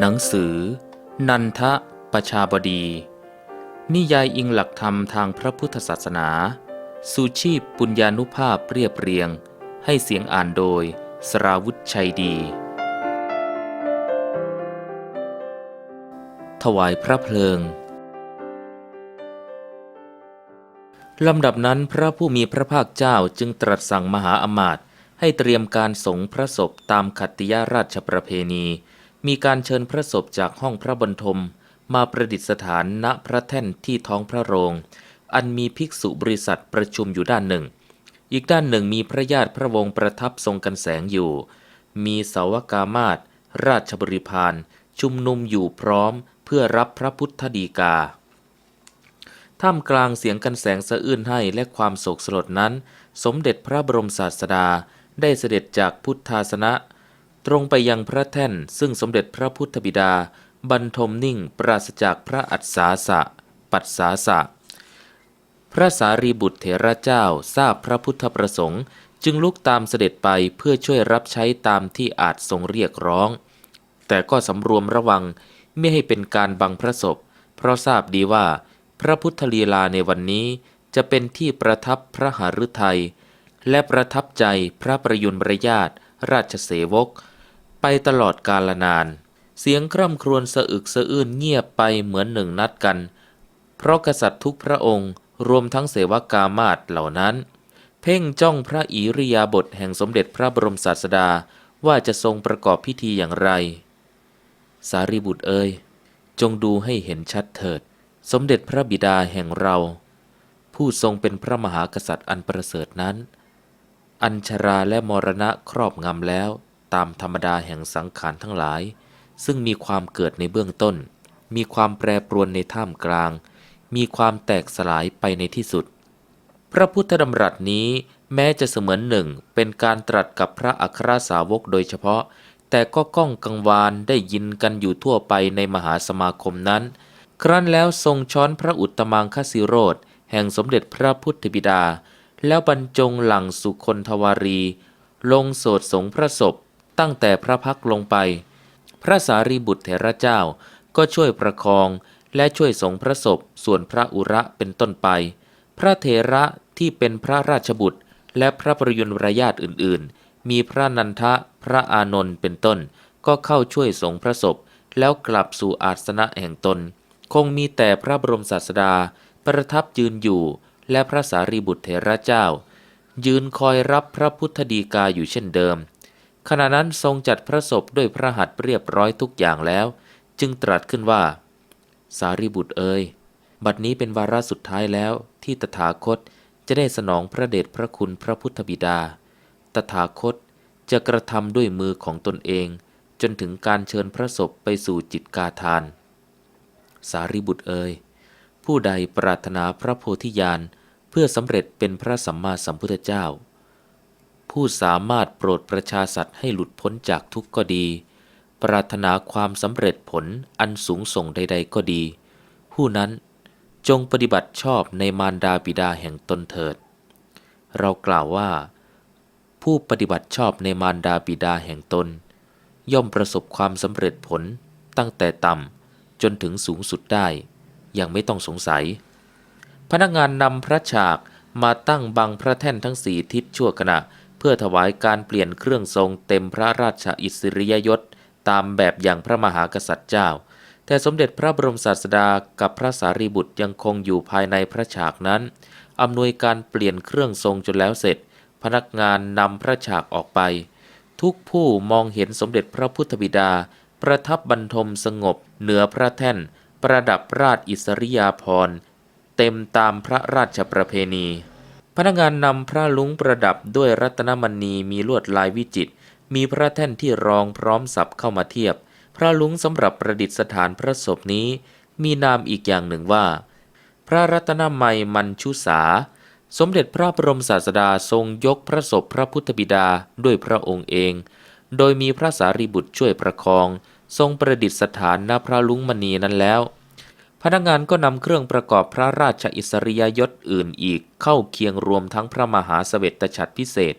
หนังสือ นันทะประชาบดี นิยายอิงหลักธรรมทางพระพุทธศาสนาสุชีพปุญญานุภาพเรียบเรียง ให้เสียงอ่านโดย สราวุธชัยดี ถวายพระเพลิง ลำดับนั้นพระผู้มีพระภาคเจ้าจึงตรัสสั่งมหาอมาตย์ให้เตรียมการสงฆ์พระศพตามขัตติยราชประเพณี มีการเชิญพระศพจากห้องพระบรรทม มาประดิษฐานณพระแท่นที่ท้องพระโรง อันมีภิกษุบริษัทประชุมอยู่ด้านหนึ่ง อีกด้านหนึ่งมีพระญาติพระวงศ์ประทับทรงกันแสงอยู่ มีสาวกามาตราชบริพารชุมนุมอยู่พร้อมเพื่อรับพระพุทธดีกา ท่ามกลางเสียงกันแสงสะอื้นให้และความโศกสลดนั้น สมเด็จพระบรมศาสดาได้เสด็จจากพุทธาสนะ ตรงไปยังพระแท่นซึ่งสมเด็จพระพุทธบิดา บรรทมนิ่งปราศจากพระอัศสาสะ ปัสสาสะ พระสารีบุตรเถระเจ้าทราบพระพุทธประสงค์ จึงลุกตามเสด็จไปเพื่อช่วยรับใช้ตามที่อาจทรงเรียกร้อง แต่ก็สำรวมระวังไม่ให้เป็นการบังพระศพ เพราะทราบดีว่า พระพุทธลีลาในวันนี้จะเป็นที่ประทับพระหฤทัยและประทับใจพระประยุนบรยาตราชเสวก ไปตลอดกาลนาน เสียงคร่ำครวญสะอึกสะอื้นเงียบไปเหมือนหนึ่งนัดกัน เพราะกษัตริย์ทุกพระองค์รวมทั้งเสวกามาตเหล่านั้น เพ่งจ้องพระอิริยาบถแห่งสมเด็จพระบรมศาสดาว่าจะทรงประกอบพิธีอย่างไร สารีบุตรเอ่ยจงดูให้เห็นชัดเถิด สมเด็จพระบิดาแห่งเรา ผู้ทรงเป็นพระมหากษัตริย์อันประเสริฐนั้น อัญชราและมรณะครอบงำแล้ว ตามธรรมดาแห่งสังขารทั้งหลาย ซึ่งมีความเกิดในเบื้องต้น มีความแปรปรวนในท่ามกลาง มีความแตกสลายไปในที่สุด พระพุทธดำรัสนี้แม้จะเสมือนหนึ่งเป็นการตรัสกับพระอัครสาวกโดยเฉพาะ แต่ก็ก้องกังวานได้ยินกันอยู่ทั่วไปในมหาสมาคมนั้น ครั้นแล้วทรงช้อนพระอุตตมังคสิโรธแห่งสมเด็จพระพุทธบิดา แล้วบรรจงหลังสุคนทวารี ลงโสดสงพระศพ ตั้งแต่พระพักตร์ลงไป พระสารีบุตรเถระเจ้าก็ช่วยประคองและช่วยสงพระศพส่วนพระอุระเป็นต้นไป พระเถระที่เป็นพระราชบุตร และพระประยุนรญาติอื่นๆ มีพระนันทะพระอานนท์เป็นต้น ก็เข้าช่วยสงพระศพ แล้วกลับสู่อาสนะแห่งตน คงมีแต่พระบรมศาสดา ประทับยืนอยู่ และพระสารีบุตรเถระเจ้า ยืนคอยรับพระพุทธดีกาอยู่เช่นเดิม ขณะนั้นทรงจัดพระศพด้วยพระหัตถ์เรียบร้อยทุกอย่างแล้ว จึงตรัสขึ้นว่า สารีบุตรเอ่ยบัดนี้เป็นวาระสุดท้ายแล้วที่ตถาคตจะได้สนองพระเดชพระคุณพระพุทธบิดา ตถาคตจะกระทำด้วยมือของตนเอง จนถึงการเชิญพระศพไปสู่จิตกาทาน สารีบุตรเอ่ยผู้ใดปรารถนาพระโพธิญาณเพื่อสำเร็จเป็นพระสัมมาสัมพุทธเจ้า ผู้สามารถโปรดประชาสัตว์ให้หลุดพ้นจากทุกข์ก็ดี ปรารถนาความสำเร็จผลอันสูงส่งใด ๆ ก็ดี ผู้นั้นจงปฏิบัติชอบในมารดาบิดาแห่งตนเถิด เรากล่าวว่า ผู้ปฏิบัติชอบในมารดาบิดาแห่งตน ย่อมประสบความสำเร็จผลตั้งแต่ต่ำจนถึงสูงสุดได้อย่างไม่ต้องสงสัย พนักงานนำพระฉากมาตั้งบังพระแท่นทั้งสี่ทิศชั่วขณะ เพื่อถวายการเปลี่ยนเครื่องทรงเต็มพระราชอิสริยยศตามแบบอย่างพระมหากษัตริย์เจ้า แต่สมเด็จพระบรมศาสดากับพระสารีบุตรยังคงอยู่ภายในพระฉากนั้น อำนวยการเปลี่ยนเครื่องทรงจนแล้วเสร็จ พนักงานนำพระฉากออกไป ทุกผู้มองเห็นสมเด็จพระพุทธบิดา ประทับบรรทมสงบ เหนือพระแท่น ประดับราชอิสริยาภรณ์เต็มตามพระราชประเพณี พนักงานนำพระลุงประดับด้วยรัตนมณีมีลวดลายวิจิตรมีพระแท่นที่รองพร้อมสับเข้ามาเทียบ พระลุงสำหรับประดิษฐานพระศพนี้ มีนามอีกอย่างหนึ่งว่า พระรัตนมัยมันชุสา สมเด็จพระบรมศาสดาทรงยกพระศพพระพุทธบิดาด้วยพระองค์เอง โดยมีพระสารีบุตรช่วยประคอง ทรงประดิษฐานณพระลุงมณีนั้นแล้ว พนักงานก็นำเครื่องประกอบพระราชอิสริยยศอื่นอีกเข้าเคียงรวมทั้งพระมหาเสวตฉัตรพิเศษ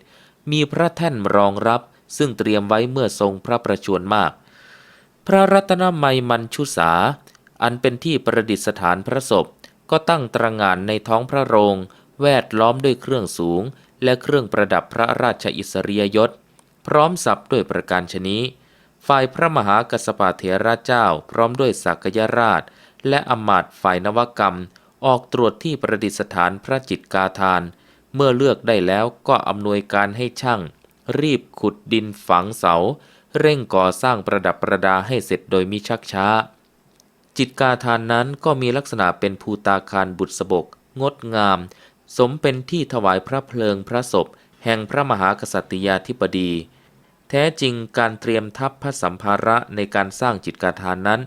มีพระแท่นรองรับ ซึ่งเตรียมไว้เมื่อทรงพระประชวรมาก พระรัตนมัยมันชุสาอันเป็นที่ประดิษฐานพระศพ ก็ตั้งตระงานในท้องพระโรง แวดล้อมด้วยเครื่องสูง และเครื่องประดับพระราชอิสริยยศ พร้อมสับด้วยประการชนี้ ฝ่ายพระมหากัสสปะเถระเจ้า พร้อมด้วยสักยราช และอำมาตย์ฝ่ายนวกรรม ออกตรวจที่ประดิษฐานพระจิตกาทาน เมื่อเลือกได้แล้วก็อำนวยการให้ช่าง รีบขุดดินฝังเสา เร่งก่อสร้างประดับประดาให้เสร็จโดยมิชักช้า จิตกาทานนั้นก็มีลักษณะเป็นภูตาคารบุษบก งดงาม สมเป็นที่ถวายพระเพลิงพระศพ แห่งพระมหากษัตริยาธิบดี แท้จริงการเตรียมทัพพระสัมภาระในการสร้างจิตกาทานนั้น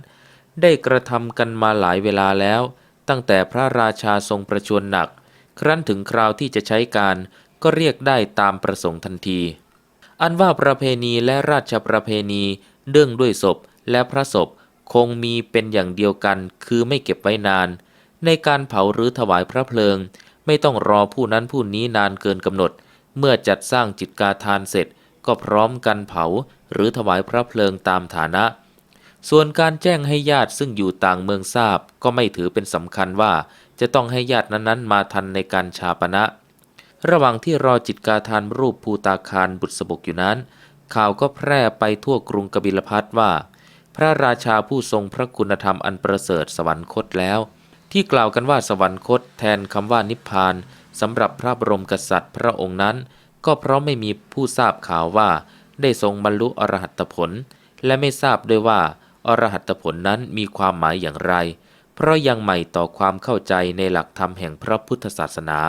ได้กระทำกันมาหลายเวลาแล้ว ตั้งแต่พระราชาทรงประชวรหนัก ครั้นถึงคราวที่จะใช้การก็เรียกได้ตามประสงค์ทันที อันว่าประเพณีและราชประเพณีเนื่องด้วยศพและพระศพคงมีเป็นอย่างเดียวกันคือไม่เก็บไว้นาน ในการเผาหรือถวายพระเพลิง ไม่ต้องรอผู้นั้นผู้นี้นานเกินกำหนด เมื่อจัดสร้างจิตกาทานเสร็จ ก็พร้อมกันเผาหรือถวายพระเพลิงตามฐานะ ส่วนการแจ้งให้ญาติซึ่งอยู่ต่างเมืองทราบก็ไม่ถือเป็นสำคัญว่าจะต้องให้ญาตินั้นๆ มาทันในการชาปณะ ระหว่างที่รอจิตกาทานรูปภูตาคารบุษบกอยู่นั้น ข่าวก็แพร่ไปทั่วกรุงกบิลพัทว่า พระราชาผู้ทรงพระคุณธรรมอันประเสริฐสวรรคตแล้ว ที่กล่าวกันว่าสวรรคตแทนคำว่านิพพานสำหรับพระบรมกษัตริย์พระองค์นั้น ก็เพราะไม่มีผู้ทราบข่าวว่า ได้ทรงบรรลุอรหัตผล และไม่ทราบด้วยว่า อรหัตผลนั้นมีความหมายอย่างไร เพราะยังใหม่ต่อความเข้าใจในหลักธรรมแห่งพระพุทธศาสนา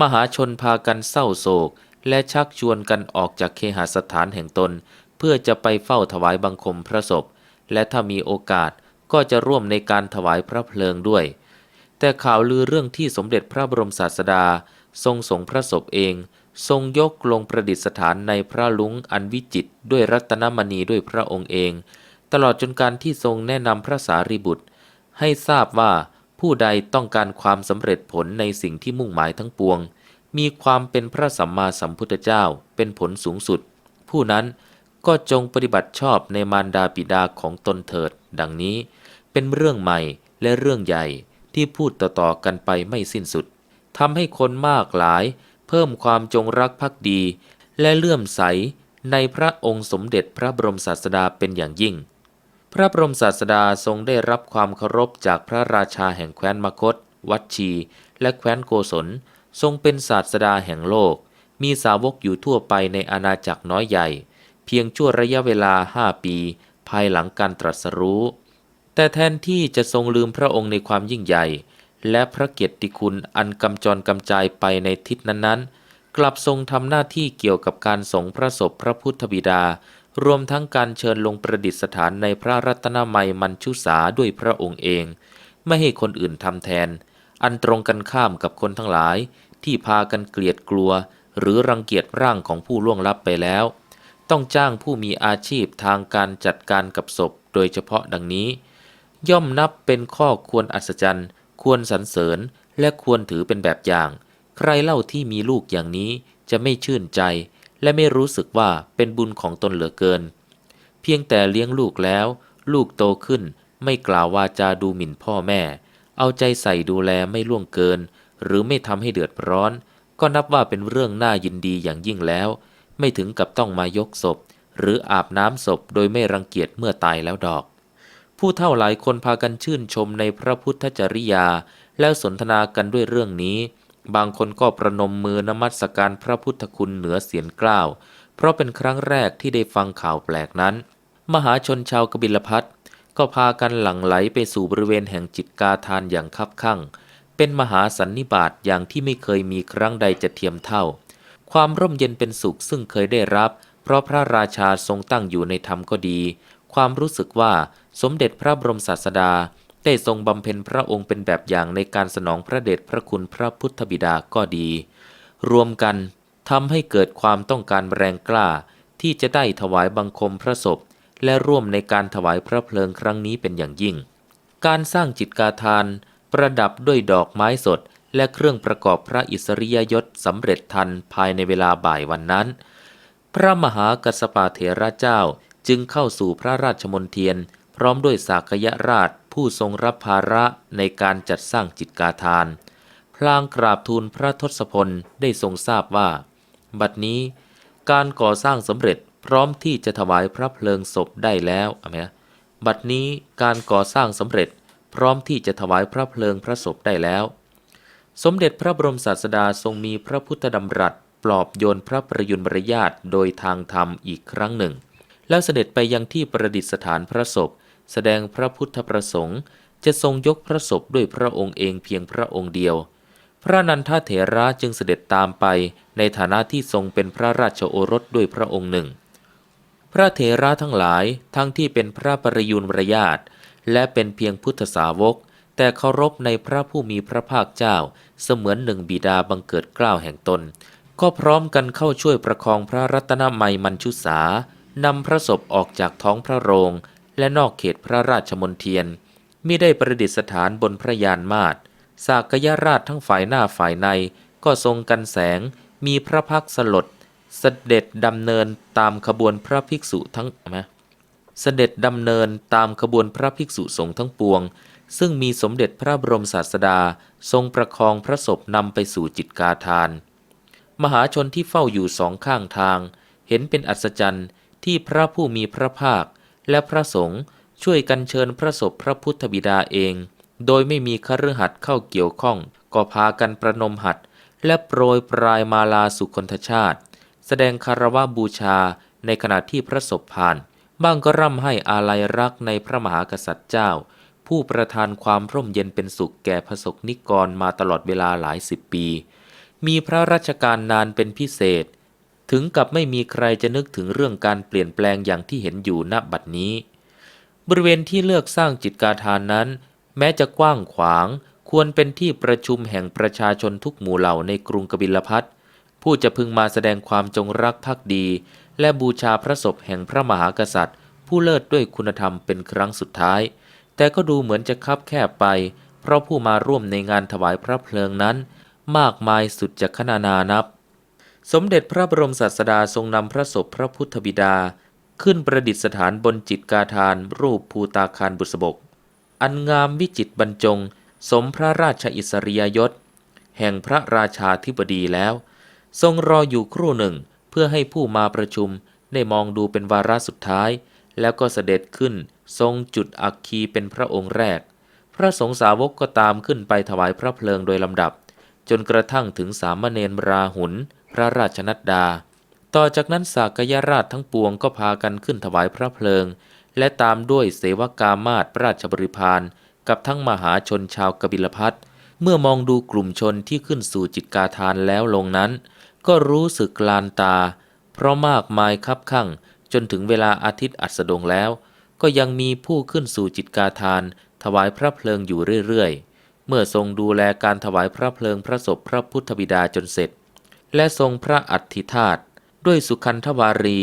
มหาชนพากันเศร้าโศก และชักชวนกันออกจากเคหสถานแห่งตน เพื่อจะไปเฝ้าถวายบังคมพระศพ และถ้ามีโอกาสก็จะร่วมในการถวายพระเพลิงด้วย แต่ข่าวลือเรื่องที่สมเด็จพระบรมศาสดา ทรงสงพระศพเอง ทรงยกลงประดิษฐานในพระลุงอันวิจิตด้วยรัตนมณีด้วยพระองค์เอง ตลอดจนการที่ทรงแนะนำพระสารีบุตร ให้ทราบว่าผู้ใดต้องการความสำเร็จผลในสิ่งที่มุ่งหมายทั้งปวง มีความเป็นพระสัมมาสัมพุทธเจ้าเป็นผลสูงสุด ผู้นั้นก็จงปฏิบัติชอบในมารดาบิดาของตนเถิด ดังนี้ เป็นเรื่องใหม่และเรื่องใหญ่ที่พูดต่อๆกันไปไม่สิ้นสุดทำให้คนมากหลาย เพิ่มความจงรักภักดี และเลื่อมใสในพระองค์สมเด็จพระบรมศาสดาเป็นอย่างยิ่ง พระบรมศาสดาทรงได้รับความเคารพจากพระราชาแห่งแคว้นมคต วัดชี และแคว้นโกศล ทรงเป็นศาสดาแห่งโลก มีสาวกอยู่ทั่วไปในอาณาจักรน้อยใหญ่ เพียงชั่วระยะเวลาห้าปี ภายหลังการตรัสรู้ แต่แทนที่จะทรงลืมพระองค์ในความยิ่งใหญ่ และพระเกียรติคุณอันกำจรกำจายไปในทิศนั้นๆ กลับทรงทำหน้าที่เกี่ยวกับการสงพระศพพระพุทธบิดา รวมทั้งการเชิญลงประดิษฐานในพระรัตนมัยมันชุสาด้วยพระองค์เอง ไม่ให้คนอื่นทำแทน อันตรงกันข้ามกับคนทั้งหลาย ที่พากันเกลียดกลัว หรือรังเกียจร่างของผู้ล่วงลับไปแล้ว ต้องจ้างผู้มีอาชีพทางการจัดการกับศพ โดยเฉพาะดังนี้ ย่อมนับเป็นข้อควรอัศจรรย์ ควรสรรเสริญ และควรถือเป็นแบบอย่าง ใครเล่าที่มีลูกอย่างนี้จะไม่ชื่นใจ และไม่รู้สึกว่าเป็นบุญของตนเหลือเกิน เพียงแต่เลี้ยงลูกแล้ว ลูกโตขึ้น ไม่กล่าววาจาดูหมิ่นพ่อแม่ เอาใจใส่ดูแลไม่ล่วงเกิน หรือไม่ทำให้เดือดร้อน ก็นับว่าเป็นเรื่องน่ายินดีอย่างยิ่งแล้ว ไม่ถึงกับต้องมายกศพ หรืออาบน้ำศพโดยไม่รังเกียจเมื่อตายแล้วดอก ผู้เท่าหลายคนพากันชื่นชมในพระพุทธจริยา แล้วสนทนากันด้วยเรื่องนี้ บางคนก็ประนมมือนมัสการพระพุทธคุณเหนือเสียงกล้าว เพราะเป็นครั้งแรกที่ได้ฟังข่าวแปลกนั้น มหาชนชาวกบิลพัทก็พากันหลั่งไหลไปสู่บริเวณแห่งจิตกาทานอย่างคับคั่ง เป็นมหาสันนิบาตอย่างที่ไม่เคยมีครั้งใดจะเทียมเท่า ความร่มเย็นเป็นสุขซึ่งเคยได้รับ เพราะพระราชาทรงตั้งอยู่ในธรรมก็ดี ความรู้สึกว่าสมเด็จพระบรมศาสดา ได้ทรงบำเพ็ญพระองค์เป็นแบบอย่างในการสนองพระเดชพระคุณพระพุทธบิดาก็ดี รวมกันทำให้เกิดความต้องการแรงกล้าที่จะได้ถวายบังคมพระศพ และร่วมในการถวายพระเพลิงครั้งนี้เป็นอย่างยิ่ง การสร้างจิตกาทาน ประดับด้วยดอกไม้สด และเครื่องประกอบพระอิสริยยศสำเร็จทันภายในเวลาบ่ายวันนั้น พระมหากัสปะเถระเจ้าจึงเข้าสู่พระราชมนเทียน พร้อมด้วยสากยราช ผู้ทรงรับภาระในการจัดสร้างจิตกาทาน พลางกราบทูลพระทศพลได้ทรงทราบว่า บัดนี้การก่อสร้างสำเร็จพร้อมที่จะถวายพระเพลิงศพได้แล้วอาไหมนะบัดนี้การก่อสร้างสำเร็จพร้อมที่จะถวายพระเพลิงพระศพได้แล้ว สมเด็จพระบรมศาสดาทรงมีพระพุทธดำรัสปลอบโยนพระประยุนบรยาตโดยทางธรรมอีกครั้งหนึ่ง แล้วเสด็จไปยังที่ประดิษฐานพระศพ แสดงพระพุทธประสงค์ จะทรงยกพระศพด้วยพระองค์เองเพียงพระองค์เดียว พระนันทเถระจึงเสด็จตามไปในฐานะที่ทรงเป็นพระราชโอรสด้วยพระองค์หนึ่ง พระเถระทั้งหลายทั้งที่เป็นพระประยุนบรยาตและเป็นเพียงพุทธสาวก แต่เคารพในพระผู้มีพระภาคเจ้า เสมือนหนึ่งบิดาบังเกิดกล้าวแห่งตน ก็พร้อมกันเข้าช่วยประคองพระรัตนมัยมัญชุสานำพระศพออกจากท้องพระโรง และนอกเขตพระราชมนเทียนมิได้ประดิษฐานบนพระยานมาศสากยราชทั้งฝ่ายหน้าฝ่ายในก็ทรงกันแสงมีพระพักสลดเสด็จดำเนินตามขบวนพระภิกษุทั้งไหมเสด็จดำเนินตามขบวนพระภิกษุสงฆ์ทั้งปวง ซึ่งมีสมเด็จพระบรมศาสดาทรงประคองพระศพนำไปสู่จิตกาทาน มหาชนที่เฝ้าอยู่สองข้างทาง เห็นเป็นอัศจรรย์ที่พระผู้มีพระภาค และพระสงฆ์ช่วยกันเชิญพระศพพระพุทธบิดาเอง โดยไม่มีคฤหัสถ์เข้าเกี่ยวข้อง ก็พากันประนมหัตถ์และโปรยปลายมาลาสุคนทชาติ แสดงคารวะบูชาในขณะที่พระศพผ่าน บ้างก็ร่ำให้อาลัยรักในพระมหากษัตริย์เจ้า ผู้ประทานความร่มเย็นเป็นสุขแก่พระสกนิกรมาตลอดเวลาหลายสิบปี มีพระราชการนานเป็นพิเศษ ถึงกับไม่มีใครจะนึกถึงเรื่องการเปลี่ยนแปลงอย่างที่เห็นอยู่ณบัดนี้ บริเวณที่เลือกสร้างจิตกาทานนั้น แม้จะกว้างขวาง ควรเป็นที่ประชุมแห่งประชาชนทุกหมู่เหล่าในกรุงกบิลพัทผู้จะพึงมาแสดงความจงรักภักดี และบูชาพระศพแห่งพระมหากษัตริย์ ผู้เลิศด้วยคุณธรรมเป็นครั้งสุดท้าย แต่ก็ดูเหมือนจะคับแคบไป เพราะผู้มาร่วมในงานถวายพระเพลิงนั้น มากมายสุดจะขนานานับ สมเด็จพระบรมศาสดาทรงนำพระศพพระพุทธบิดา ขึ้นประดิษฐานบนจิตกาทานรูปภูตาคารบุษบก อันงามวิจิตบรรจง สมพระราชอิสริยยศ แห่งพระราชาธิบดีแล้ว ทรงรออยู่ครู่หนึ่งเพื่อให้ผู้มาประชุมได้มองดูเป็นวาระสุดท้าย แล้วก็เสด็จขึ้นทรงจุดอักคีเป็นพระองค์แรก พระสงฆ์สาวกก็ตามขึ้นไปถวายพระเพลิงโดยลำดับ จนกระทั่งถึงสามเณรราหุล พระราชนัดดา ต่อจากนั้นสากยราชทั้งปวงก็พากันขึ้นถวายพระเพลิง และตามด้วยเสวกามาตรราชบริพารกับทั้งมหาชนชาวกบิลพัทเมื่อมองดูกลุ่มชนที่ขึ้นสู่จิตกาทานแล้วลงนั้น ก็รู้สึกกลานตา เพราะมากมายคับข้างจนถึงเวลาอาทิตย์อัสดงแล้ว ก็ยังมีผู้ขึ้นสู่จิตกาทาน ถวายพระเพลิงอยู่เรื่อยๆ เมื่อทรงดูแลการถวายพระเพลิงพระศพพระพุทธบิดาจนเสร็จ และทรงพระอัฐิธาตุด้วยสุขันธวารี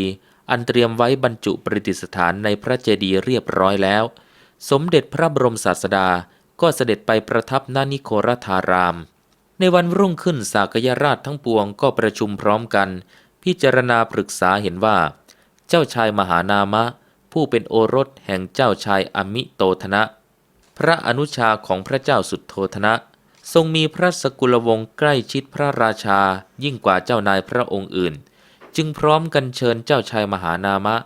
อันเตรียมไว้บรรจุประดิษฐานในพระเจดีย์เรียบร้อยแล้ว สมเด็จพระบรมศาสดาก็เสด็จไปประทับณนิโครธาราม ในวันรุ่งขึ้นสากยราชทั้งปวงก็ประชุมพร้อมกัน พิจารณาปรึกษาเห็นว่า เจ้าชายมหานามะ ผู้เป็นโอรสแห่งเจ้าชายอมิโตธนะ พระอนุชาของพระเจ้าสุดโทธนะ ทรงมีพระสกุลวงศ์ใกล้ชิดพระราชายิ่งกว่าเจ้านายพระองค์อื่น จึงพร้อมกันเชิญเจ้าชายมหานามะ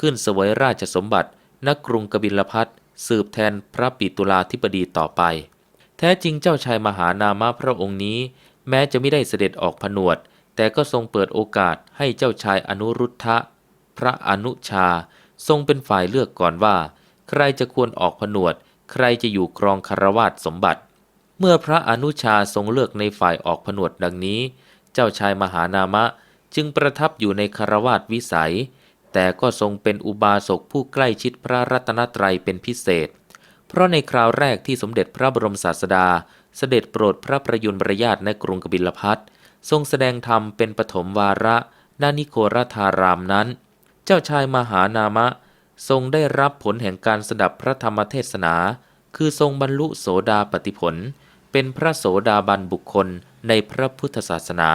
ขึ้นเสวยราชสมบัติณกรุงกบิลพัทสืบแทนพระปิตุลาธิบดีต่อไป แท้จริงเจ้าชายมหานามะพระองค์นี้ แม้จะไม่ได้เสด็จออกผนวด แต่ก็ทรงเปิดโอกาสให้เจ้าชายอนุรุทธะ พระอนุชา ทรงเป็นฝ่ายเลือกก่อนว่า ใครจะควรออกผนวด ใครจะอยู่ครองคารวาสสมบัติ เมื่อพระอนุชาทรงเลือกในฝ่ายออกผนวดดังนี้ เจ้าชายมหานามะจึงประทับอยู่ในคารวาสวิสัย แต่ก็ทรงเป็นอุบาสกผู้ใกล้ชิดพระรัตนตรัยเป็นพิเศษ เพราะในคราวแรกที่สมเด็จพระบรมศาสดา เสด็จโปรดพระประยุนบรยาตในกรุงกบิลพัททรงแสดงธรรมเป็นปฐมวาระนานิโครธารามนั้น เจ้าชายมหานามะ ทรงได้รับผลแห่งการสดับพระธรรมเทศนา คือทรงบรรลุโสดาปติผล เป็นพระโสดาบันบุคคลในพระพุทธศาสนา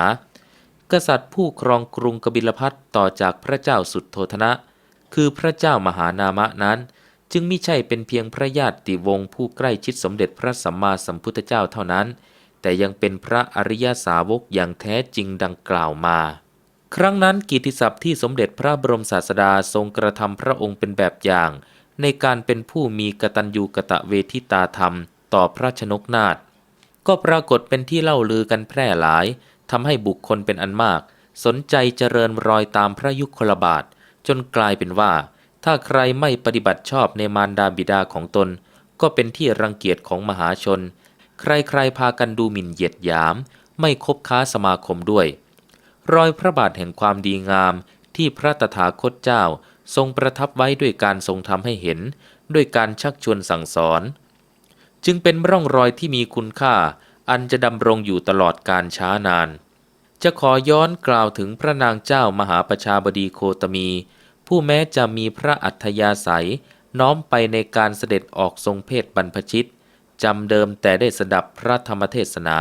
กษัตริย์ผู้ครองกรุงกบิลพัทต่อจากพระเจ้าสุดโทธนะ คือพระเจ้ามหานามะนั้น จึงมิใช่เป็นเพียงพระญาติวงศ์ผู้ใกล้ชิดสมเด็จพระสัมมาสัมพุทธเจ้าเท่านั้น แต่ยังเป็นพระอริยสาวกอย่างแท้จริงดังกล่าวมา ครั้งนั้นกิตติศัพท์ที่สมเด็จพระบรมศาสดาทรงกระทำพระองค์เป็นแบบอย่าง ในการเป็นผู้มีกตัญญูกะตะเวทิตาธรรม ต่อพระชนกนาถ ก็ปรากฏเป็นที่เล่าลือกันแพร่หลายทำให้บุคคลเป็นอันมาก สนใจเจริญรอยตามพระยุคลบาท จนกลายเป็นว่า ถ้าใครไม่ปฏิบัติชอบในมารดาบิดาของตน ก็เป็นที่รังเกียจของมหาชน ใครๆพากันดูหมิ่นเหยียดหยาม ไม่คบค้าสมาคมด้วย รอยพระบาทแห่งความดีงามที่พระตถาคตเจ้าทรงประทับไว้ด้วยการทรงทำให้เห็น ด้วยการชักชวนสั่งสอน จึงเป็นร่องรอยที่มีคุณค่า อันจะดำรงอยู่ตลอดการช้านาน จะขอย้อนกล่าวถึงพระนางเจ้ามหาประชาบดีโคตมี ผู้แม้จะมีพระอัธยาศัย น้อมไปในการเสด็จออกทรงเพศบรรพชิตจำเดิมแต่ได้สดับพระธรรมเทศนา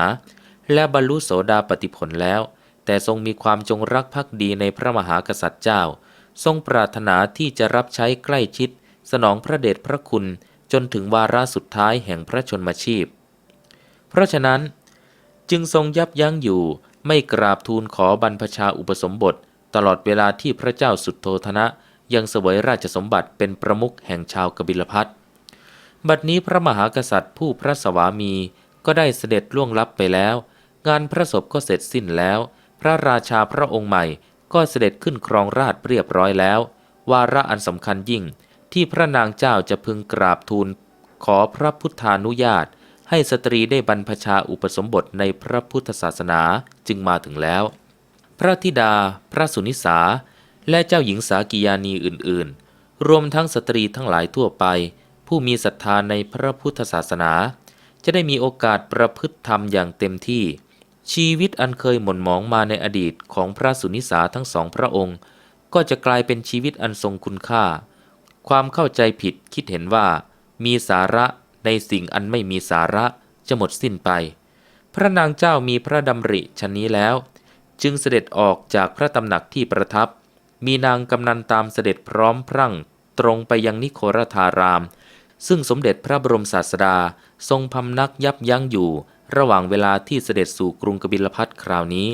และบรรลุโสดาปติผลแล้ว แต่ทรงมีความจงรักภักดีในพระมหากษัตริย์เจ้า ทรงปรารถนาที่จะรับใช้ใกล้ชิด สนองพระเดชพระคุณ จนถึงวาระสุดท้ายแห่งพระชนมชีพ เพราะฉะนั้นจึงทรงยับยั้งอยู่ไม่กราบทูลขอบรรพชาอุปสมบท ตลอดเวลาที่พระเจ้าสุดโทธนะ ยังเสวยราชสมบัติเป็นประมุขแห่งชาวกบิลพัทบัดนี้พระมหากษัตริย์ผู้พระสวามีก็ได้เสด็จล่วงลับไปแล้ว งานพระศพก็เสร็จสิ้นแล้ว พระราชาพระองค์ใหม่ก็เสด็จขึ้นครองราชเรียบร้อยแล้ว วาระอันสำคัญยิ่ง ที่พระนางเจ้าจะพึงกราบทูล ขอพระพุทธานุญาต ให้สตรีได้บรรพชาอุปสมบทในพระพุทธศาสนาจึงมาถึงแล้ว พระธิดา พระสุนิสา และเจ้าหญิงสากิยานีอื่นๆ รวมทั้งสตรีทั้งหลายทั่วไป ผู้มีศรัทธาในพระพุทธศาสนา จะได้มีโอกาสประพฤติธรรมอย่างเต็มที่ ชีวิตอันเคยหม่นหมองมาในอดีตของพระสุนิสาทั้งสองพระองค์ ก็จะกลายเป็นชีวิตอันทรงคุณค่า ความเข้าใจผิดคิดเห็นว่า มีสาระในสิ่งอันไม่มีสาระจะหมดสิ้นไป พระนางเจ้ามีพระดำริชนนี้แล้ว จึงเสด็จออกจากพระตำหนักที่ประทับ มีนางกำนันตามเสด็จพร้อมพรั่ง ตรงไปยังนิโครธาราม ซึ่งสมเด็จพระบรมศาสดาทรงพำนักยับยั้งอยู่ ระหว่างเวลาที่เสด็จสู่กรุงกบิลพัทคราวนี้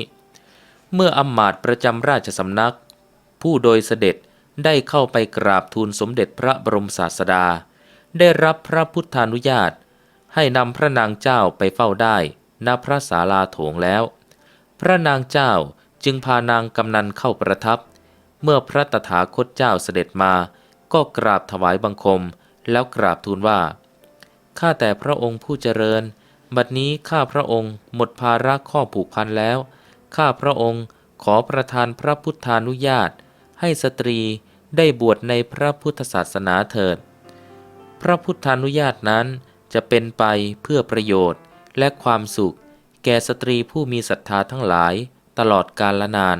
เมื่ออำมาตย์ประจำราชสำนัก ผู้โดยเสด็จ ได้เข้าไปกราบทูลสมเด็จพระบรมศาสดา ได้รับพระพุทธานุญาต ให้นำพระนางเจ้าไปเฝ้าได้ณพระศาลาโถงแล้ว พระนางเจ้าจึงพานางกำนันเข้าประทับ เมื่อพระตถาคตเจ้าเสด็จมา ก็กราบถวายบังคม แล้วกราบทูลว่า ข้าแต่พระองค์ผู้เจริญ บัดนี้ข้าพระองค์หมดภาระข้อผูกพันแล้ว ข้าพระองค์ขอประทานพระพุทธานุญาต ให้สตรีได้บวชในพระพุทธศาสนาเถิด พระพุทธานุญาตนั้นจะเป็นไปเพื่อประโยชน์และความสุข แก่สตรีผู้มีศรัทธาทั้งหลายตลอดกาลนาน